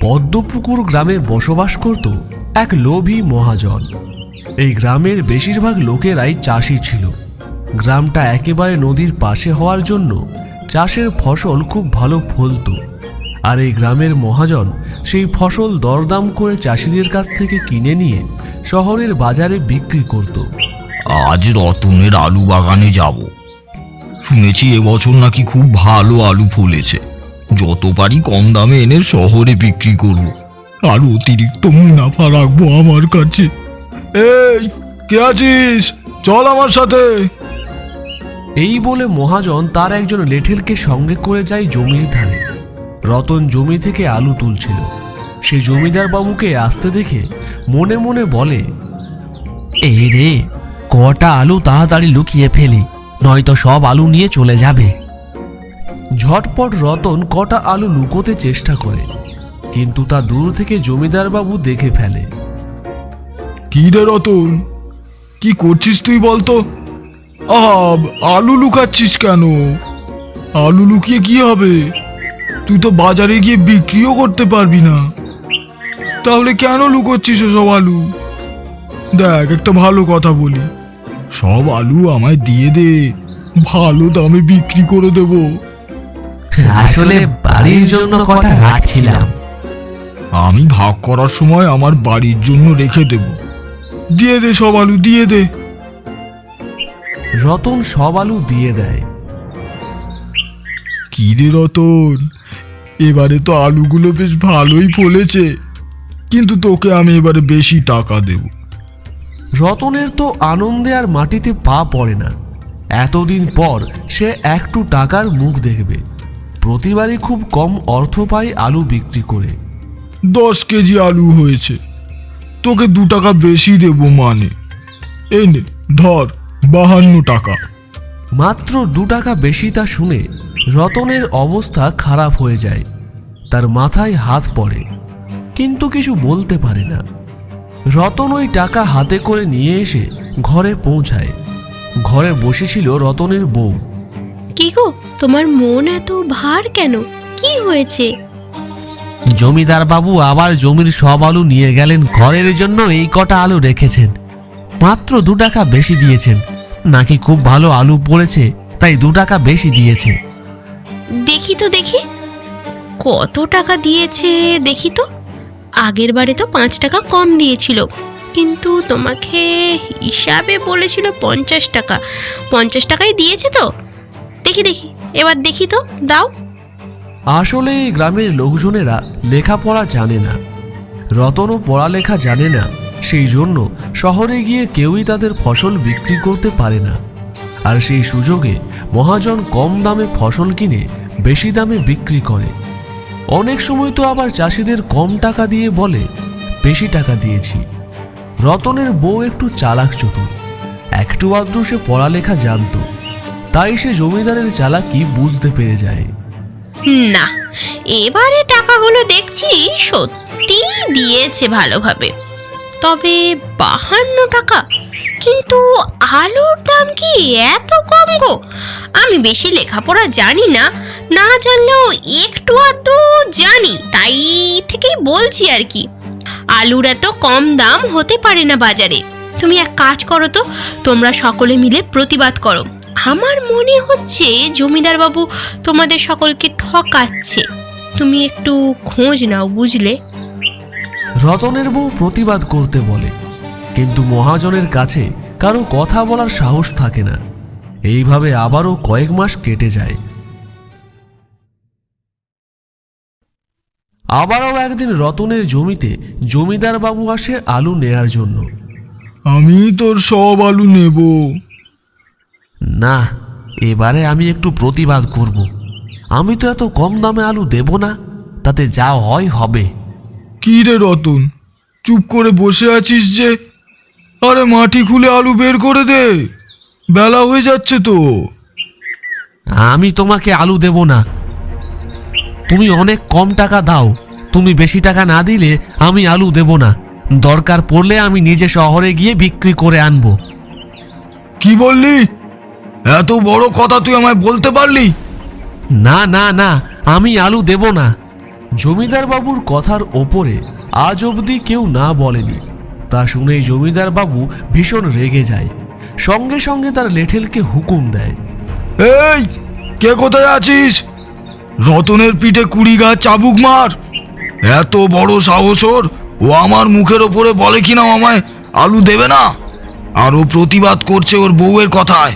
পদ্মপুকুর গ্রামে বসবাস করত এক লোভী মহাজন। এই গ্রামের বেশিরভাগ লোকেরাই চাষি ছিল। গ্রামটা একেবারে নদীর পাশে হওয়ার জন্য চাষের ফসল খুব ভালো ফলতো। আর এই গ্রামের মহাজন সেই ফসল দরদাম করে চাষিদের কাছ থেকে কিনে নিয়ে শহরের বাজারে বিক্রি করত। আজ রতনের আলু বাগানে যাব। শুনেছি এবছর নাকি খুব ভালো আলু ফলেছে। যত পারি কম দামে এনে শহরে বিক্রি করব। আর অতিরিক্ত মুনাফা রাখব আমার কাছে। এই, কে আছিস? চল আমার সাথে। এই বলে মহাজন তার একজন লেঠেলকে সঙ্গে করে যায় জমির ধারে। রতন জমি থেকে আলু তুলছিল। সে জমিদার বাবুকে আসতে দেখে মনে মনে বলে, এই রে, কটা আলু তাড়াতাড়ি লুকিয়ে ফেলি। নয়তো সব আলু নিয়ে চলে যাবে। ঝটপট রতন কটা আলু লুকোতে চেষ্টা করে, কিন্তু তা দূর থেকে জমিদার বাবু দেখে ফেলে। কি রে রতন? কি করছিস তুই বলতো? আব আলু লুকাচ্ছিস কেন? আলু লুকিয়ে কি হবে? তুই তো বাজারে গিয়ে বিক্রিও করতে পারবি না। তাহলে কেন লুকোচ্ছিস সব আলু? দেখ, একটা ভালো কথা বলি। সব আলু আমায় দিয়ে দে। ভালো দামে বিক্রি করে দেব। আসলে বাড়ির জন্য কটা রাখছিলাম। আমি ভাগ করার সময় আমার বাড়ির জন্য রেখে দেব। দিয়ে দে সব আলু দিয়ে দে। রতন সব আলু দিয়ে দেয়। কি রে রতন? এবারে তো আলুগুলো বেশ ভালোই ফলেছে। কিন্তু তোকে আমি এবারে বেশি টাকা দেব। রতনের তো আনন্দে আর মাটিতে পা পড়ে না। এতদিন পর সে একটু টাকার মুখ দেখবে। প্রতিবারই খুব কম অর্থ পায় আলু বিক্রি করে। দশ কেজি আলু হয়েছে। তোকে দু টাকা বেশি দেব মানে। এই নে ধর বাহান্ন টাকা। মাত্র দু টাকা বেশি তা শুনে রতনের অবস্থা খারাপ হয়ে যায়। তার মাথায় হাত পড়ে কিন্তু কিছু বলতে পারে না। রতন ওই টাকা হাতে করে নিয়ে এসে ঘরে পৌঁছায়। ঘরে বসেছিল রতনের বউ। কি গো তোমার মন এত ভার কেন? কি হয়েছে? জমিদার বাবু আবার জমির সব আলু নিয়ে গেলেন ঘরের জন্য এই কটা আলু রেখেছেন। মাত্র দু টাকা বেশি দিয়েছেন। নাকি খুব ভালো আলু পড়েছে তাই দু টাকা বেশি দিয়েছে। দেখি তো দেখি। কত টাকা দিয়েছে দেখি তো। আগের বারে তো পাঁচ টাকা কম দিয়েছিল। কিন্তু তোমাকে হিসাবে বলেছিল পঞ্চাশ টাকা। পঞ্চাশ টাকাই দিয়েছে তো? দেখি দেখি, এবার দেখি তো, দাও। আসলে এই গ্রামের লোকজনেরা লেখাপড়া জানে না। রতনও পড়ালেখা জানে না। সেই জন্য শহরে গিয়ে কেউই তাদের ফসল বিক্রি করতে পারে না। আর সেই সুযোগে মহাজন কম দামে ফসল কিনে বেশি দামে বিক্রি করে। অনেক সময় তো আবার চাষিদের কম টাকা দিয়ে বলে, বেশি টাকা দিয়েছি। রতনের বউ একটু চালাক চতুর, একটু আধটু সে পড়ালেখা জানতো, তাই সে জমিদারের চালাকি বুঝতে পেরে যায়। না, এবারে টাকাগুলো দেখছি সত্যি দিয়েছে ভালোভাবে। তবে বাহান্ন টাকা, কিন্তু আলুর দাম কি এত কম গো আমি বেশি লেখাপড়া জানি না না জানলেও একটু আধটু জানি, তাই থেকেই বলছি আর কি। আলুর এত কম দাম হতে পারে না বাজারে। তুমি এক কাজ করো তো, তোমরা সকলে মিলে প্রতিবাদ করো। আমার মনে হচ্ছে জমিদার বাবু তোমাদের সকলকে ঠকাচ্ছে। তুমি একটু খোঁজ নাও বুঝলে। রতনের বউ প্রতিবাদ করতে বলে, কিন্তু মহাজনের কাছে কারও কথা বলার সাহস থাকে না। এইভাবে আবারও কয়েক মাস কেটে যায়। আবারও একদিন রতনের জমিতে জমিদার বাবু আসে আলু নেয়ার জন্য। আমি তোর সব আলু নেব। না এবারে আমি একটু প্রতিবাদ করব। আমি তো এত কম দামে আলু দেব না তাতে যা হয় হবে। কি রে রতন চুপ করে বসে আছিস যে? আরে মাটি খুলে আলু বের করে দে। বেলা হয়ে যাচ্ছে তো। আমি তোমাকে আলু দেব না। তুমি অনেক কম টাকা দাও। তুমি বেশি টাকা না দিলে আমি আলু দেব না। দরকার পড়লে আমি নিজে শহরে গিয়ে বিক্রি করে আনব। কি বললি? এত বড় কথা তুই আমায় বলতে পারলি? না না না আমি আলু দেব না। জমিদার বাবুর কথার ওপরে আজ অবধি কেউ না বলেনি। তা শুনেই জমিদার বাবু ভীষণ রেগে যায়। সঙ্গে সঙ্গে তার লেঠেলকে হুকুম দেয়। এই কে কোথায় আছিস? রতনের পিঠে কুড়ি গা চাবুক মার। এত বড় সাহস ওর। ও আমার মুখের ওপরে বলে কিনা আমায় আলু দেবে না? আর ও প্রতিবাদ করছে ওর বউয়ের কথায়।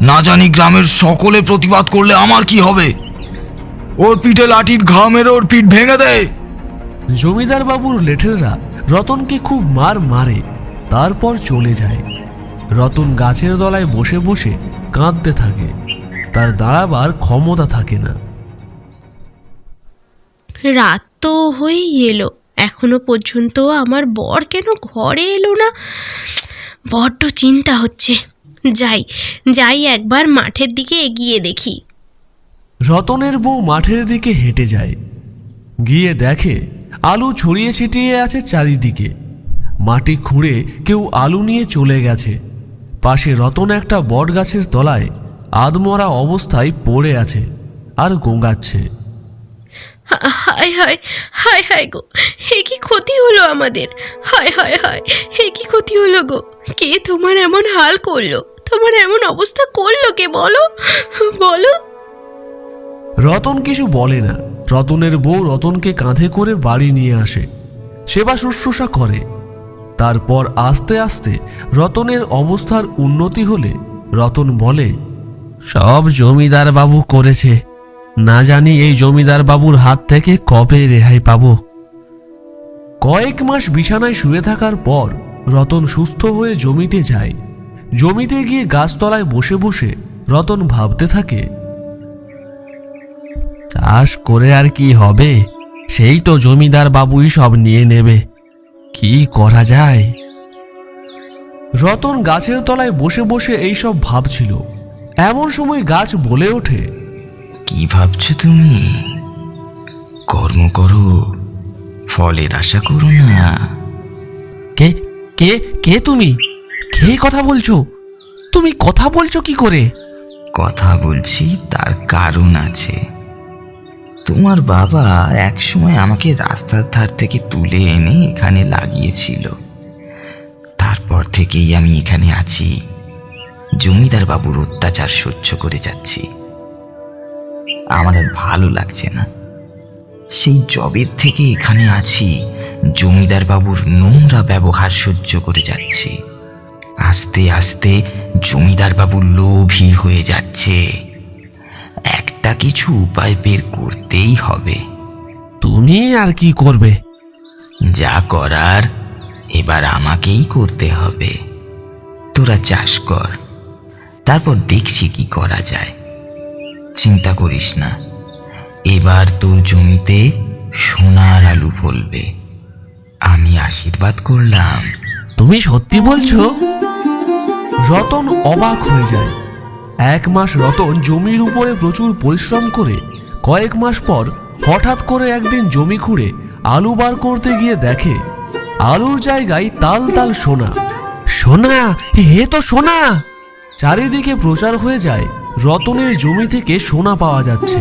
না জানি গ্রামের সকলে প্রতিবাদ করলে আমার কি হবে। ওর পিঠে লাঠির ঘা মেরে ওর পিঠ ভেঙে দেয়। জমিদার বাবুর লেঠেলরা রতনকে খুব মার মারে তারপর চলে যায়। রতন গাছের তলায় বসে বসে কাঁদতে থাকে। তার দাঁড়াবার ক্ষমতা থাকে না। রাত তো হয়েই এলো। এখনও পর্যন্ত আমার বর কেন ঘরে এলো না? বড্ড চিন্তা হচ্ছে। যাই যাই একবার মাঠের দিকে এগিয়ে দেখি। রতনের বউ মাঠের দিকে হেঁটে যায়। গিয়ে দেখে আলু ছড়িয়ে ছিটিয়ে আছে চারিদিকে। মাটি খুঁড়ে কেউ আলু নিয়ে চলে গেছে। পাশে রতন একটা বট গাছের তলায় আদমরা অবস্থায় পড়ে আছে আর গোঙাচ্ছে হায় হায় হায় হায় গো হে কি ক্ষতি হলো আমাদের? হায় হায় হায় হে কি ক্ষতি হলো গো? কে তোমার এমন হাল করল? তোমার এমন অবস্থা করল কে বলো? বলো। রতন কিছু বলে না। রতনের বউ রতনকে কাঁধে করে বাড়ি নিয়ে আসে। সেবা শুশ্রূষা করে। তারপর আস্তে আস্তে রতনের অবস্থার উন্নতি হলে রতন বলে সব জমিদার বাবু করেছে। না জানি এই জমিদার বাবুর হাত থেকে কবে রেহাই পাবো। কয়েক মাস বিছানায় শুয়ে থাকার পর রতন সুস্থ হয়ে জমিতে যায়। জমিতে গিয়ে গাছতলায় বসে বসে রতন ভাবতে থাকে চাষ করে আর কি হবে? সেই তো জমিদার বাবুই সব নিয়ে নেবে। কি করা যায়? রতন গাছের তলায় বসে বসে এইসব ভাবছিল। এমন সময় গাছ বলে ওঠে কি ভাবছ তুমি? কর্ম করো ফলের আশা করো না। কে কে কে তুমি? কে কথা বলছো? তুমি কথা বলছো কি করে? কথা বলছি তার কারণ আছে। তোমার বাবা একসময় আমাকে রাস্তার ধার থেকে তুলে এনে এখানে লাগিয়েছিল। তারপর থেকেই আমি এখানে আছি। জমিদার বাবুর অত্যাচার সহ্য করে যাচ্ছি। আমার আর ভালো লাগছে না। সেই জবের থেকে এখানে আছি, জমিদার বাবুর নোংরা ব্যবহার সহ্য করে যাচ্ছি। আস্তে আস্তে জমিদার বাবুর লোভী হয়ে যাচ্ছে। একটা কিছু উপায় বের করতেই হবে। তুমি আর কি করবে? যা করার এবার আমাকেই করতে হবে। তোরা চাষ কর তারপর দেখছি কি করা যায়। চিন্তা করিস না এবার তোর জমিতে সোনার আলু ফলবে। আমি আশীর্বাদ করলাম। তুমি সত্যি বলছো? রতন অবাক হয়ে যায়। এক মাস রতন জমির উপরে প্রচুর পরিশ্রম করে, কয়েক মাস পর হঠাৎ করে একদিন জমি খুঁড়ে আলু বার করতে গিয়ে দেখে, আলুর জায়গায় তাল তাল সোনা। সোনা? হে তো সোনা! চারিদিকে প্রচার হয়ে যায় রতনের জমি থেকে সোনা পাওয়া যাচ্ছে।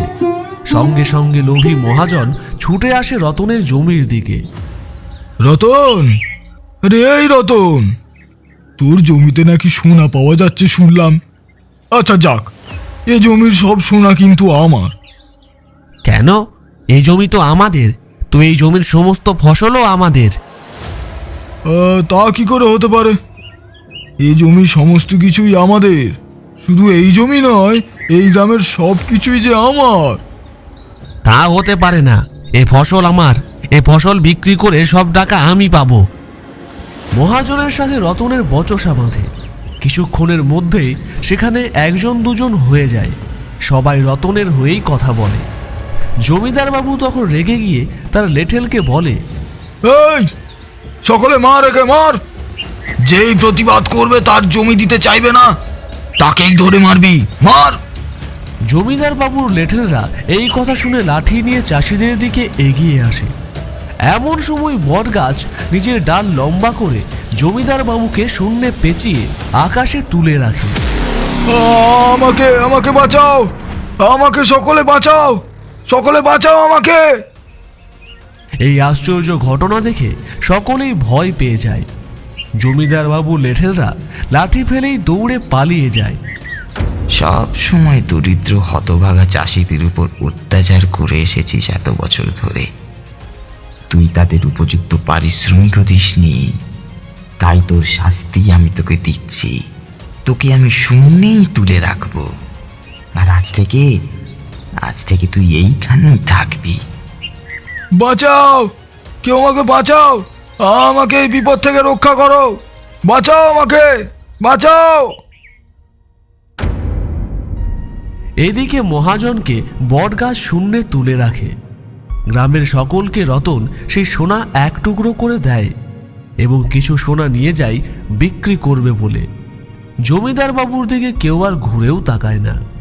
সঙ্গে সঙ্গে লোভী মহাজন ছুটে আসে রতনের জমির দিকে। রতন! রে রতন! তোর জমিতে নাকি সোনা পাওয়া যাচ্ছে শুনলাম। আচ্ছা যাক। এ জমির সব সোনা কিন্তু আমার। কেন? এই জমি তো আমাদের। তো এই জমির সমস্ত ফসলও আমাদের। আহ, তা কি করে হতে পারে? এই জমির সমস্ত কিছুই আমাদের। শুধু এই জমি নয় এই গ্রামের সব কিছুই যে আমার। তা হতে পারে না। এ ফসল আমার। এ ফসল বিক্রি করে সব টাকা আমি পাবো। মহাজনের সাথে রতনের বচসা বাঁধে। কিছুক্ষণের মধ্যেই সেখানে একজন দুজন হয়ে যায়। সবাই রতনের হয়েই কথা বলে। জমিদার বাবু তখন রেগে গিয়ে তার লেঠেলকে বলে এই সকলে মার একে মার। যেই প্রতিবাদ করবে তার জমি দিতে চাইবে না তাকেই ধরে মারবি মার। জমিদার বাবুর লেঠেলরা এই কথা শুনে লাঠি নিয়ে চাষিদের দিকে এগিয়ে আসে। এমন সময় বটগাছ নিজের ডাল লম্বা করে জমিদার বাবুকে শূন্যে পেঁচিয়ে আকাশে তুলে রাখে। আমাকে আমাকে বাঁচাও! আমাকে সকলে বাঁচাও! সকলে বাঁচাও আমাকে! এই আশ্চর্য ঘটনা দেখে সকলেই ভয় পেয়ে যায়। জমিদার বাবু লেঠেলরা লাঠি ফেলেই দৌড়ে পালিয়ে যায়। সব সময় দরিদ্র হতভাগা চাষিদের উপর অত্যাচার করে এসেছিস এত বছর ধরে। তুই তাদের উপযুক্ত পারিশ্রমিক দিসনি। তাই তোর শাস্তি আমি তোকে দিচ্ছি। তোকে আমি শূন্যেই তুলে রাখব। আর আজ থেকে আজ থেকে তুই এইখানেই থাকবি। বাঁচাও! কেউ আমাকে বাঁচাও! আমাকে এই বিপদ থেকে রক্ষা করো! বাঁচাও আমাকে! বাঁচাও! এদিকে মহাজনকে বটগাছ শূন্যে তুলে রাখে। গ্রামের সকলকে রতন সেই সোনা এক টুকরো করে দেয়। এবং কিছু সোনা নিয়ে যায় বিক্রি করবে বলে। জমিদার বাবুর দিকে কেউ আর ঘুরেও তাকায় না।